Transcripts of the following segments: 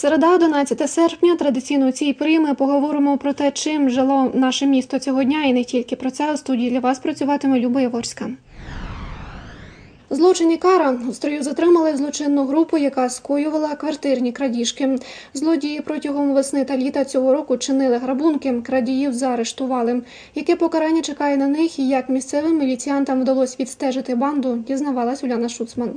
Середа, 11 серпня. Традиційно у цій порі ми поговоримо про те, чим жило наше місто цього дня, і не тільки про це. У студії для вас працюватиме Люба Яворська. Злочин і кара. У строю затримали злочинну групу, яка скоювала квартирні крадіжки. Злодії протягом весни та літа цього року чинили грабунки. Крадіїв заарештували. Яке покарання чекає на них і як місцевим міліціянтам вдалося відстежити банду, дізнавалась Уляна Шуцман.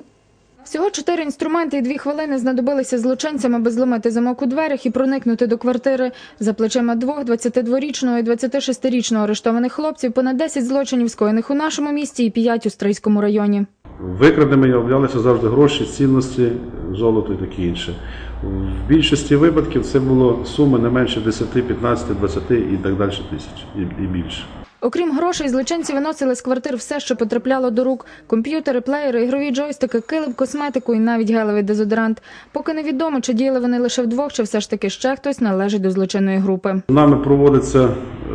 Всього чотири інструменти і дві хвилини знадобилися злочинцям, аби зламати замок у дверях і проникнути до квартири. За плечима двох 22-річного і 26-річного арештованих хлопців понад 10 злочинів скоєних у нашому місті і 5 у Стрийському районі. Викраденими являлися завжди гроші, цінності, золото і таке інше. В більшості випадків це було суми не менше 10, 15, 20 і так далі тисяч і, більше. Окрім грошей, злочинці виносили з квартир все, що потрапляло до рук: комп'ютери, плеєри, ігрові джойстики, килим, косметику і навіть гелевий дезодорант. Поки невідомо, чи діяли вони лише вдвох, чи все ж таки ще хтось належить до злочинної групи. Нами проводяться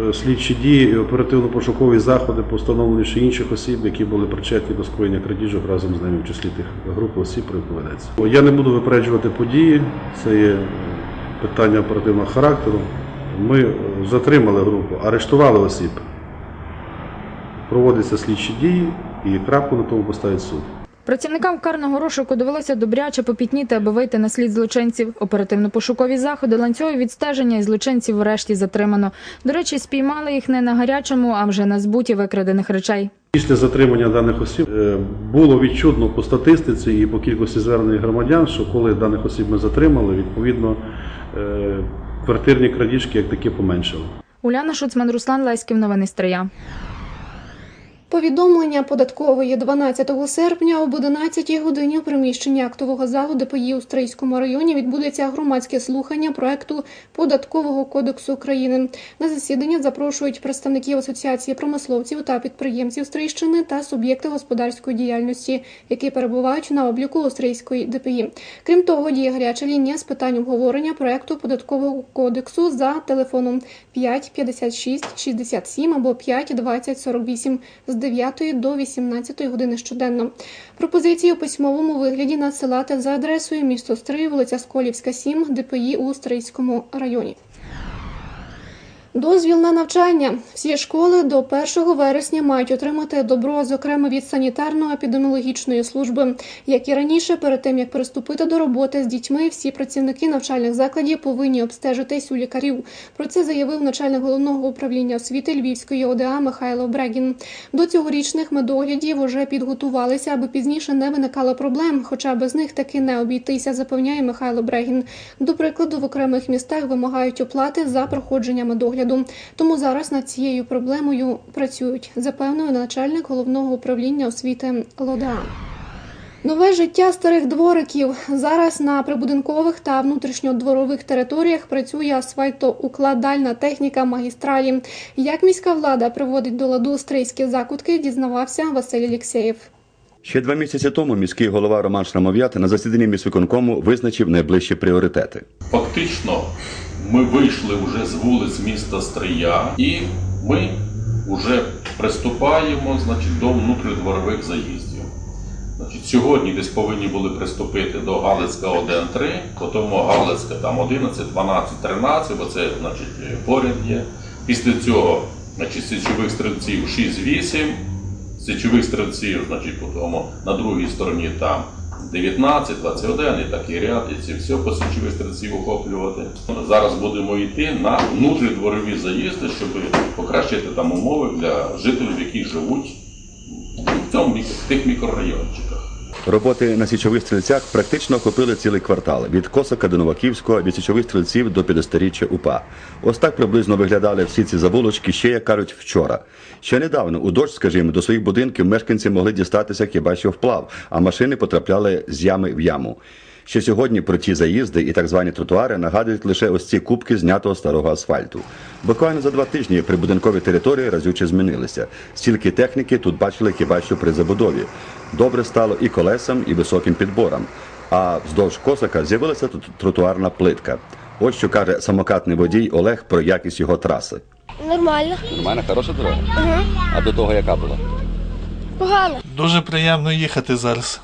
е, слідчі дії і оперативно-пошукові заходи по ще інших осіб, які були причетні до скоєння крадіжок разом з ними в числі тих груп осіб, про. Я не буду випереджувати події, це є е, питання оперативного характеру. Ми е, затримали групу, арештували осіб. Проводяться слідчі дії і крапку на тому поставить суд. Працівникам карного розшуку довелося добряче попітніти, аби вийти на слід злочинців. Оперативно-пошукові заходи, ланцюгові відстеження і злочинців врешті затримано. До речі, спіймали їх не на гарячому, а вже на збуті викрадених речей. Після затримання даних осіб е, було відчутно по статистиці і по кількості звернень громадян, що коли даних осіб ми затримали, відповідно е, квартирні крадіжки як такі поменшали. Уляна Шуцман, Руслан Леськів. Новини Стрия. Повідомлення податкової 12 серпня об 11 годині у приміщенні актового залу ДПІ у Стрийському районі відбудеться громадське слухання проекту податкового кодексу України. На засідання запрошують представників асоціації промисловців та підприємців Стрийщини та суб'єкти господарської діяльності, які перебувають на обліку у Стрийської ДПІ. Крім того, діє гаряча лінія з питань обговорення проекту податкового кодексу за телефоном 5 56 67 або 5 20 48 з 9 до 18 години щоденно. Пропозиції у письмовому вигляді надсилати за адресою місто Стрий, вулиця Сколівська, 7, ДПІ у Стрийському районі. Дозвіл на навчання. Всі школи до 1 вересня мають отримати добро, зокрема від санітарно-епідеміологічної служби. Як і раніше, перед тим як приступити до роботи з дітьми, всі працівники навчальних закладів повинні обстежитись у лікарів. Про це заявив начальник головного управління освіти Львівської ОДА Михайло Брегін. До цьогорічних медоглядів уже підготувалися, аби пізніше не виникало проблем, хоча без них таки не обійтися, запевняє Михайло Брегін. До прикладу, в окремих містах вимагають оплати за проходження медогляду. Тому зараз над цією проблемою працюють, запевнив начальник головного управління освіти ЛОДА. Нове життя старих двориків зараз на прибудинкових та внутрішньодворових територіях працює асфальтоукладальна техніка магістралі. Як міська влада приводить до ладу стрийські закутки, дізнавався Василь Алєксєєв. Ще два місяці тому міський голова Роман Шрамов'ят на засіданні міськвиконкому визначив найближчі пріоритети. Фактично, ми вийшли вже з вулиць міста Стрия і ми вже приступаємо значить, до внутрідворових заїздів. Значить, сьогодні десь повинні були приступити до Галицька 1-3, потім Галицька там 11, 12, 13, бо це значить, поряд є. Після цього значить, січових стрільців 6-8, січових стрільців, значить, потім на другій стороні там 19, 21 і такий ряд, і ці все по січових охоплювати. Зараз будемо йти на внутрідворові заїзди, щоб покращити там умови для жителів, які живуть в цьому в тих мікрорайончиках. Роботи на січових стрільцях практично охопили цілий квартал від Косака до Новаківського, від січових стрільців до 50-річчя УПА. Ось так приблизно виглядали всі ці завулочки, ще як кажуть, вчора. Ще недавно, у дощ, скажімо, до своїх будинків мешканці могли дістатися хіба що вплав, а машини потрапляли з ями в яму. Ще сьогодні про ті заїзди і так звані тротуари нагадують лише ось ці кубки знятого старого асфальту. Буквально за два тижні прибудинкові території разюче змінилися. Стільки техніки тут бачили хіба що при забудові. Добре стало і колесам, і високим підборам. А вздовж косака з'явилася тут тротуарна плитка. Ось що каже самокатний водій Олег про якість його траси. Нормально. Нормальна, хороша дорога. А до того яка була? Погано. Дуже приємно їхати зараз.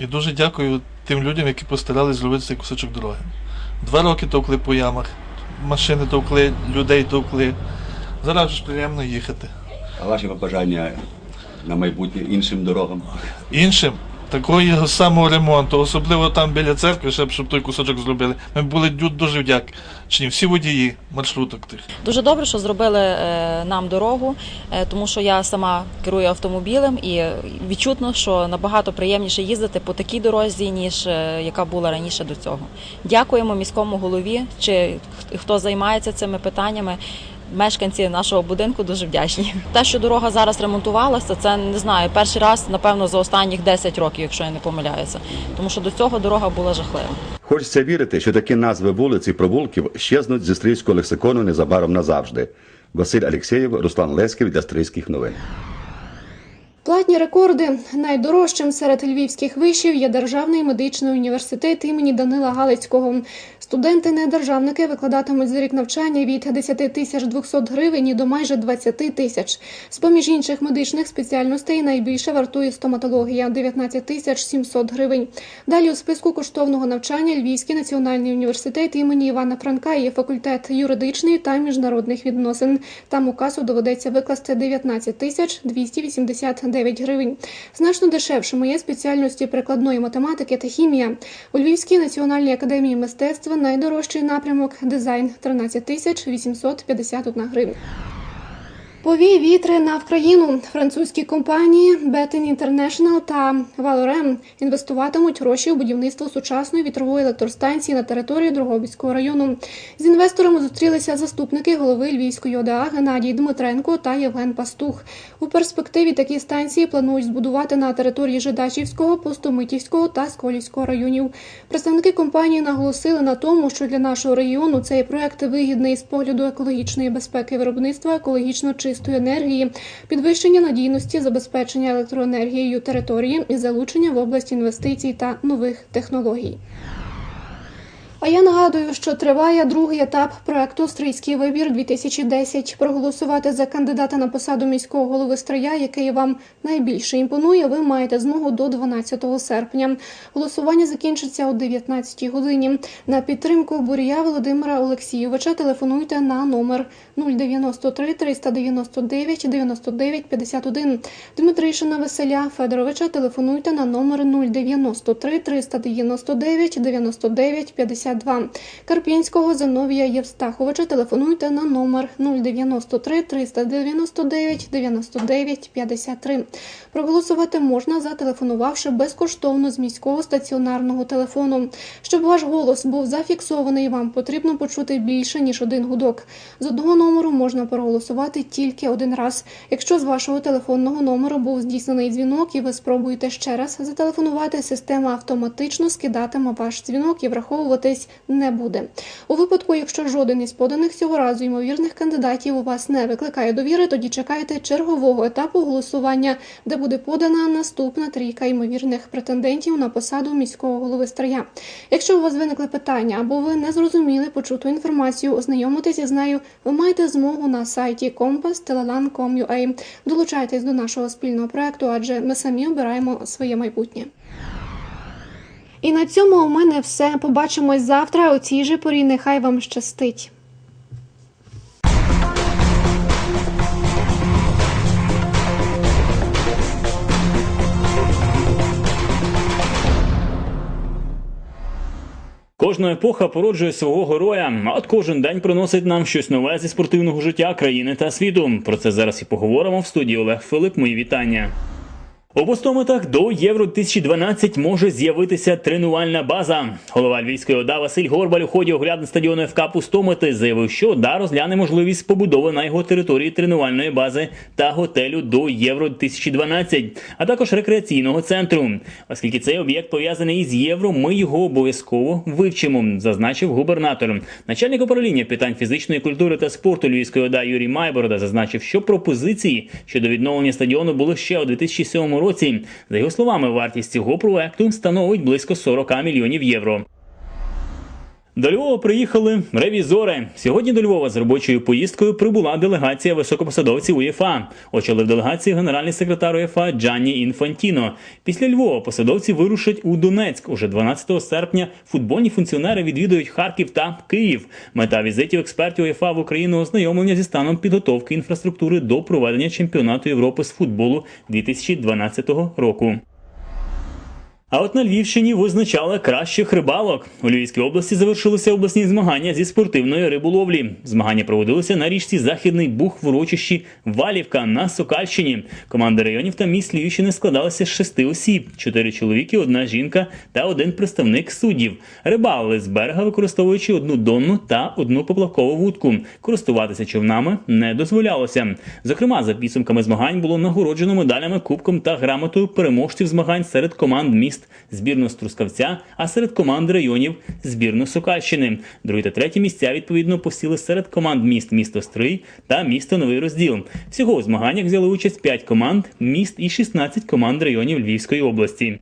І дуже дякую тим людям, які постарались зробити цей кусочок дороги. Два роки товкли по ямах. Машини товкли, людей товкли. Зараз ж приємно їхати. А ваші побажання на майбутнє іншим дорогам? Іншим такого самого ремонту, особливо там біля церкви, щоб, щоб той кусочок зробили. Ми були дуже вдячні. Всі водії маршруток тих. Дуже добре, що зробили е, нам дорогу, е, тому що я сама керую автомобілем і відчутно, що набагато приємніше їздити по такій дорозі, ніж е, яка була раніше до цього. Дякуємо міському голові, чи хто займається цими питаннями. Мешканці нашого будинку дуже вдячні. Те, що дорога зараз ремонтувалася, це не знаю. Перший раз, напевно, за останніх 10 років, якщо я не помиляюся. Тому що до цього дорога була жахлива. Хочеться вірити, що такі назви вулиць і провулків щезнуть зі стрільського лексикону незабаром назавжди. Василь Алєксєєв, Руслан Лесків для стрільських новин. Платні рекорди найдорожчим серед львівських вишів є Державний медичний університет імені Данила Галицького. Студенти-недержавники викладатимуть за рік навчання від 10 тисяч 200 гривень до майже 20 тисяч. З поміж інших медичних спеціальностей найбільше вартує стоматологія 19 тисяч 700 гривень. Далі у списку коштовного навчання Львівський національний університет імені Івана Франка є факультет юридичний та міжнародних відносин. Там у касу доведеться викласти 19 тисяч 289 гривень. Значно дешевшими є спеціальності прикладної математики та хімія. У Львівській національній академії мистецтва найдорожчий напрямок дизайн 13 тисяч 851 гривня. Повій вітри на Вкраїну. Французькі компанії Betin International та Valorem інвестуватимуть гроші у будівництво сучасної вітрової електростанції на території Дрогобицького району. З інвесторами зустрілися заступники голови Львівської ОДА Геннадій Дмитренко та Євген Пастух. У перспективі такі станції планують збудувати на території Жидачівського, Пустомитівського та Сколівського районів. Представники компанії наголосили на тому, що для нашого регіону цей проект вигідний з погляду екологічної безпеки виробництва екологічно чистої енергії, підвищення надійності, забезпечення електроенергією території і залучення в область інвестицій та нових технологій. А я нагадую, що триває другий етап проекту Стрийський вибір 2010 Проголосувати за кандидата на посаду міського голови Стрия, який вам найбільше імпонує, ви маєте змогу до 12 серпня. Голосування закінчиться о 19 годині. На підтримку Бурія Володимира Олексійовича телефонуйте на номер 093 399 99 51. Дмитришина Василя Федоровича телефонуйте на номер 093 399 99 52. Карп'янського Зиновія Євстаховича телефонуйте на номер 093 399 99 53. Проголосувати можна, зателефонувавши безкоштовно з міського стаціонарного телефону. Щоб ваш голос був зафіксований, вам потрібно почути більше ніж один гудок. З одного номеру можна проголосувати тільки один раз. Якщо з вашого телефонного номеру був здійснений дзвінок і ви спробуєте ще раз зателефонувати, система автоматично скидатиме ваш дзвінок і враховуватись не буде. У випадку, якщо жоден із поданих цього разу ймовірних кандидатів у вас не викликає довіри, тоді чекайте чергового етапу голосування, де буде подана наступна трійка ймовірних претендентів на посаду міського голови Стрия. Якщо у вас виникли питання або ви не зрозуміли почуту інформацію, ознайомитися з нею, ви маєте змогу на сайті compass.telelan.com.ua. Долучайтесь до нашого спільного проекту, адже ми самі обираємо своє майбутнє. І на цьому у мене все. Побачимось завтра у цій же порі. Нехай вам щастить. Кожна епоха породжує свого героя, а от кожен день приносить нам щось нове зі спортивного життя країни та світу. Про це зараз і поговоримо в студії Олег Филип. Мої вітання. У Бостомитах до Євро 2012 може з'явитися тренувальна база. Голова Львівської ОДА Василь Горбаль у ході огляду стадіону ФК Пустомити заявив, що ОДА розгляне можливість побудови на його території тренувальної бази та готелю до Євро 2012, а також рекреаційного центру. Оскільки цей об'єкт пов'язаний із євро, ми його обов'язково вивчимо, зазначив губернатор. Начальник управління питань фізичної культури та спорту Львівської ОДА Юрій Майборода зазначив, що пропозиції щодо відновлення стадіону були ще у 2007 році. За його словами, вартість цього проекту становить близько 40 мільйонів євро. До Львова приїхали ревізори. Сьогодні до Львова з робочою поїздкою прибула делегація високопосадовців УЄФА. Очолив делегацію генеральний секретар УЄФА Джанні Інфантіно. Після Львова посадовці вирушать у Донецьк. Уже 12 серпня футбольні функціонери відвідують Харків та Київ. Мета візитів експертів УЄФА в Україну ознайомлення зі станом підготовки інфраструктури до проведення чемпіонату Європи з футболу 2012 року. А от на Львівщині визначали кращих рибалок. У Львівській області завершилися обласні змагання зі спортивної риболовлі. Змагання проводилися на річці Західний Буг в урочищі Валівка на Сокальщині. Команди районів та міст Львівщини складалися з шести осіб: чотири чоловіки, одна жінка та один представник суддів. Рибалили з берега, використовуючи одну донну та одну поплавкову вудку. Користуватися човнами не дозволялося. Зокрема, за підсумками змагань було нагороджено медалями, кубком та грамотою переможців змагань серед команд міст збірну з Трускавця, а серед команд районів збірну Сукальщини. Другі та треті місця відповідно посіли серед команд міст місто Стрий та місто Новий Розділ. Всього у змаганнях взяли участь 5 команд міст і 16 команд районів Львівської області.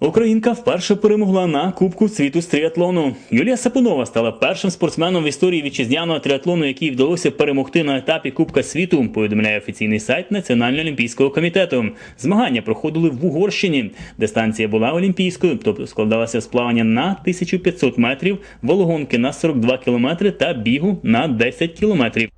Українка вперше перемогла на Кубку світу з тріатлону. Юлія Сапунова стала першим спортсменом в історії вітчизняного тріатлону, який вдалося перемогти на етапі Кубка світу. Повідомляє офіційний сайт Національного олімпійського комітету. Змагання проходили в Угорщині. Дистанція була олімпійською, тобто складалася з плавання на 1500 метрів, вологонки на 42 кілометри та бігу на 10 кілометрів.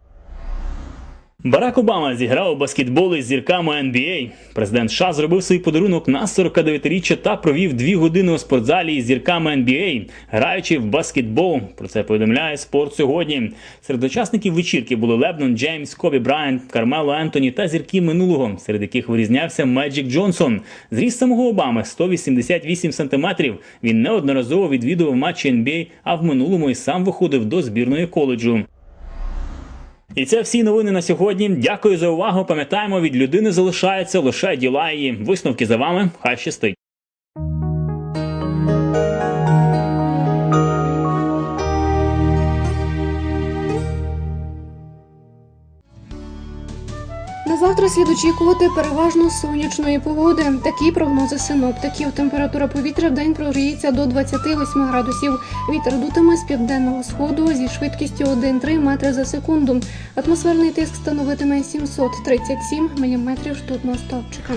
Барак Обама зіграв у баскетбол із зірками NBA. Президент США зробив свій подарунок на 49-річчя та провів дві години у спортзалі із зірками NBA, граючи в баскетбол. Про це повідомляє спорт сьогодні. Серед учасників вечірки були Лебнон Джеймс, Кобі Брайант, Кармело Ентоні та зірки минулого, серед яких вирізнявся Меджик Джонсон. Зріст самого Обами 188 сантиметрів. Він неодноразово відвідував матчі NBA, а в минулому і сам виходив до збірної коледжу. І це всі новини на сьогодні. Дякую за увагу. Пам'ятаємо, від людини залишаються лише діла її. Висновки за вами. Хай щастить. Завтра слід очікувати переважно сонячної погоди. Такі прогнози синоптиків. Температура повітря в день прогріється до 28 градусів. Вітер дутиме з південного сходу зі швидкістю 1,3 метри за секунду. Атмосферний тиск становитиме 737 міліметрів ртутного стовпчика.